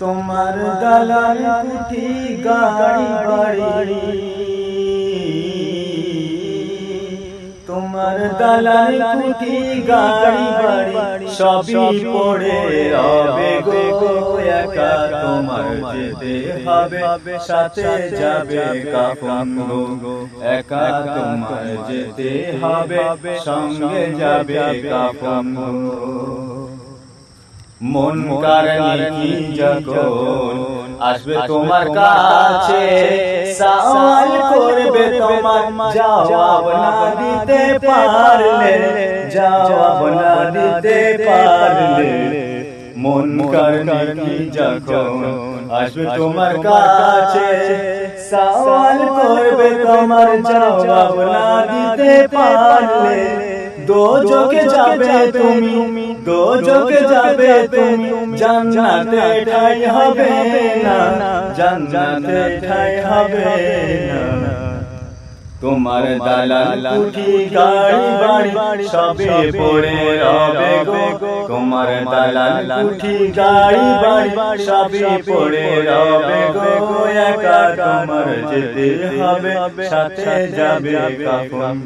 তোমার দালাল কুঠি গাড়ি বাড়ি। তোমার দালাল কুঠি গাড়ি বাড়ি। সবই পড়ে রবে গো, একা তোমার যেতে হবে। সাথে যাবে কাফন গো, একা তোমার যেতে হবে। সঙ্গে যাবে কাফন গো। মন কারণে যখন আসবে তোমার কাছে সওয়াল করবে তোমার জবাব না দিতে পারলে জবাব না দিতে পারলে মন কারণে যখন আসবে তোমার কাছে সওয়াল করবে তোমার জবাব না দিতে পারলে দো যোগে যাবে তুমি দো যোগে যাবে তুমি জান্নাতে ঠাই হবে না জান্নাতে ঠাই হবে না। তোমার দালাল কুঠি গাড়ি বাড়ি সবে পড়ে রবে গো। তোমার দালাল কুঠি গাড়ি বাড়ি সবে পড়ে রবে গো। একা তোমার যেতে হবে সাথে যাবে কাফন